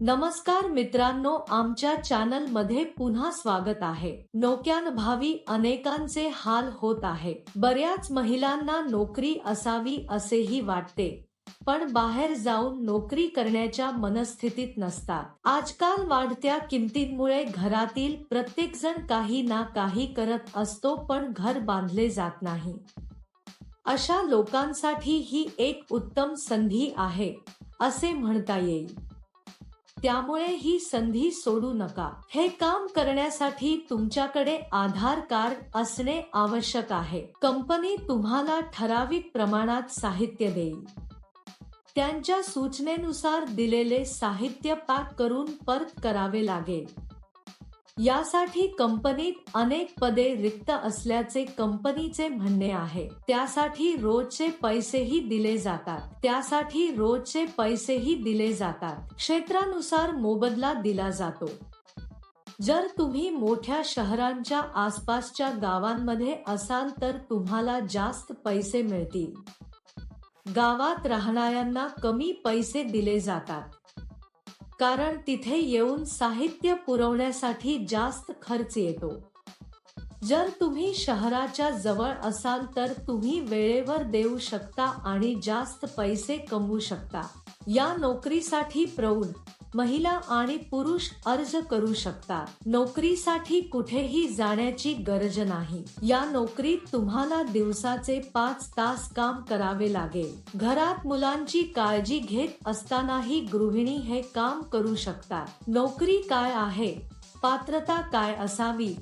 नमस्कार मित्रांनो आमच्या चॅनलमध्ये पुन्हा स्वागत आहे. नोक्यान भावी अनेकांचे हाल होत आहे. बऱ्याच महिलांना नोकरी असावी असेही वाटते पण बाहेर जाऊन नोकरी करण्याच्या मनस्थितीत नसतात. आजकाल वाढत्या किमतींमुळे घरातील प्रत्येक जण काही ना काही करत असतो पण घर बांधले जात नाही. अशा लोकांसाठी ही एक उत्तम संधी आहे असे म्हणता येईल. त्यामुळे ही संधी सोडू नका. हे काम करण्यासाठी तुमच्याकडे आधार कार्ड असणे आवश्यक आहे. कंपनी तुम्हाला ठराविक प्रमाणात साहित्य देईल. त्यांच्या सूचनेनुसार दिलेले साहित्य पॅक करून परत करावे लागेल. यासाठी कंपनीत अनेक पदे रिक्त असल्याचे कंपनीचे म्हणणे आहे. त्यासाठी रोजचे पैसेही दिले जातात. त्यासाठी रोजचे पैसेही दिले जातात. क्षेत्रानुसार मोबदला दिला जातो. जर तुम्ही मोठ्या शहरांच्या आसपासच्या गावांमध्ये असाल तर तुम्हाला जास्त पैसे मिळतील. गावात राहणाऱ्यांना कमी पैसे दिले जातात. कारण तिथे येऊन साहित्य पुरवण्यासाठी जास्त खर्च येतो. जर तुम्ही शहराच्या जवळ असाल तर तुम्ही वेळेवर देऊ शकता आणि जास्त पैसे कमवू शकता. या नोकरीसाठी प्रौढ महिला आणि पुरुष अर्ज करू शकतात. नोकरीसाठी कुठेही जाण्याची गरज नाही. या नोकरीत तुम्हाला दिवसाचे पाच तास काम करावे लागेल. घरात मुलांची काळजी घेत असतानाही गृहिणी हे काम करू शकतात. नोकरी काय आहे? पात्रता काय असावी?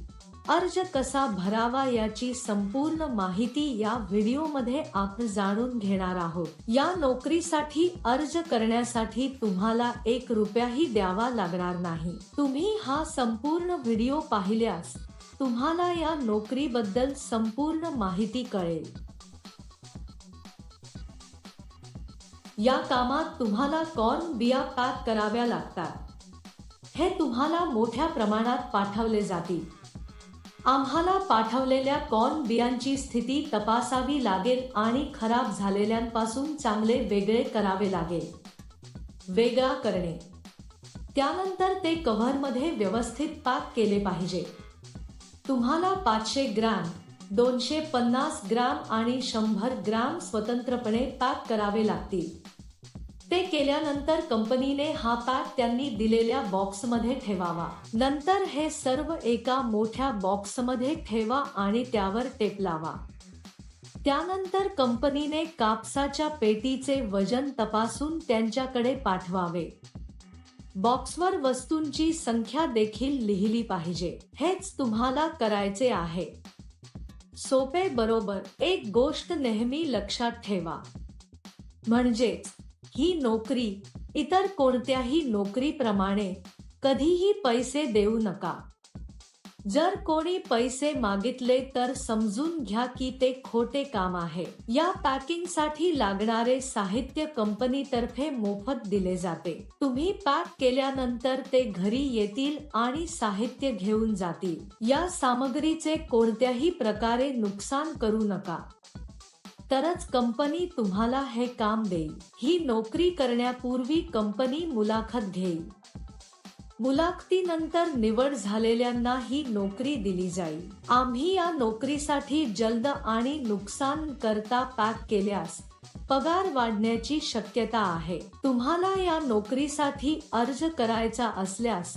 अर्ज कसा भरावा याची संपूर्ण माहिती या व्हिडिओमध्ये आपण जाणून घेणार आहोत. या नोकरीसाठी अर्ज करण्यासाठी तुम्हाला एक रुपयाही द्यावा लागणार नाही. तुम्ही हा संपूर्ण व्हिडिओ पाहिल्यास तुम्हाला या नोकरीबद्दल संपूर्ण माहिती कळेल. या कामात तुम्हाला कॉर्न बिया पॅक कराव्या लागतात. हे तुम्हाला मोठ्या प्रमाणात पाठवले जातील. आम्हाला पाठवलेल्या कॉर्न बियांची स्थिती तपासावी लागेल आणि खराब झालेल्यांपासून चांगले वेगळे करावे लागेल. वेगळा करणे. त्यानंतर ते कव्हरमध्ये व्यवस्थित पॅक केले पाहिजे. तुम्हाला पाचशे ग्रॅम दोनशे पन्नास ग्रॅम आणि शंभर ग्रॅम स्वतंत्रपणे पॅक करावे लागतील. ते केल्यानंतर कंपनीने हा पॅक त्यांनी दिलेल्या बॉक्समध्ये ठेवावा. नंतर हे सर्व एका मोठ्या बॉक्समध्ये ठेवा आणि त्यावर टेप लावा. त्यानंतर कंपनीने कापसाच्या पेटीचे वजन तपासून त्यांच्याकडे पाठवावे. बॉक्सवर वस्तूंची संख्या देखील लिहिली पाहिजे. हेच तुम्हाला करायचे आहे. सोपे बरोबर एक गोष्ट नेहमी लक्षात ठेवा. म्हणजेच ही नोकरी इतर कोणत्याही नोकरीप्रमाणे कधीही पैसे देऊ नका. जर कोणी पैसे मागितले तर समजून घ्या की ते खोटे काम आहे. या पॅकिंगसाठी लागणारे साहित्य कंपनीतर्फे मोफत दिले जाते. तुम्ही पॅक केल्यानंतर ते घरी येतील आणि साहित्य घेऊन जातील. या सामग्रीचे कोणत्याही प्रकारे नुकसान करू नका. तरच कंपनी तुम्हाला हे काम देईल. ही नोकरी करण्यापूर्वी कंपनी मुलाखत घेईल. मुलाखतीनंतर निवड झालेल्यांना ही नोकरी दिली जाईल. आम्ही या नोकरीसाठी जलद आणि नुकसान करता पॅक केल्यास पगार वाढण्याची शक्यता आहे. तुम्हाला या नोकरीसाठी अर्ज करायचा असल्यास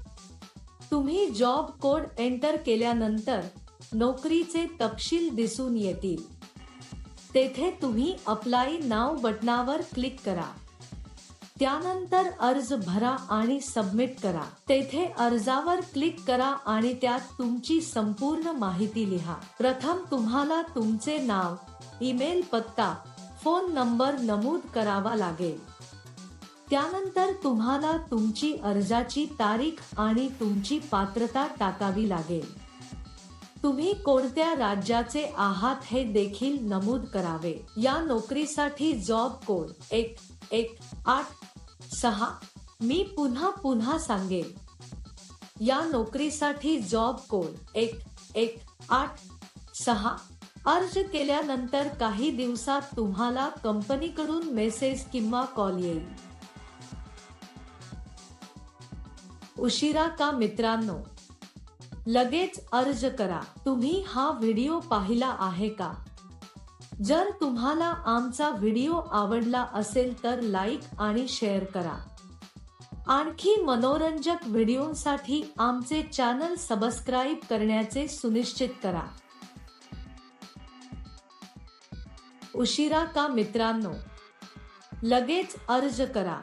तुम्ही जॉब कोड एंटर केल्यानंतर नोकरीचे तपशील दिसून येतील. तेथे तुम्ही अप्लाय नाव बटनावर क्लिक करा. त्यानंतर अर्ज भरा आणि सबमिट करा. तेथे अर्जावर क्लिक करा आणि त्यात तुमची संपूर्ण माहिती लिहा. प्रथम तुम्हाला तुमचे नाव ईमेल पत्ता फोन नंबर नमूद करावा लागेल. त्यानंतर तुम्हाला तुमची अर्जाची तारीख आणि तुमची पात्रता टाकावी लागेल. तुम्ही कोणत्या राज्याचे आहात हे देखील नमूद करावे. या नोकरीसाठी जॉब कोड एक एक आठ सहा मी पुन्हा पुन्हा सांगेन. या नोकरीसाठी जॉब कोड एक एक आठ सहा अर्ज केल्यानंतर काही दिवसात तुम्हाला कंपनीकडून मेसेज किंवा कॉल येईल. उशिरा का मित्रांनो? लगेच अर्ज करा. तुम्ही हा व्हिडिओ पाहिला आहे का? जर तुम्हाला आमचा व्हिडिओ आवडला असेल तर लाईक आणि शेअर करा. आणखी मनोरंजक व्हिडिओसाठी आमचे चॅनल सबस्क्राईब करण्याचे सुनिश्चित करा. उशिरा का मित्रांनो? लगेच अर्ज करा.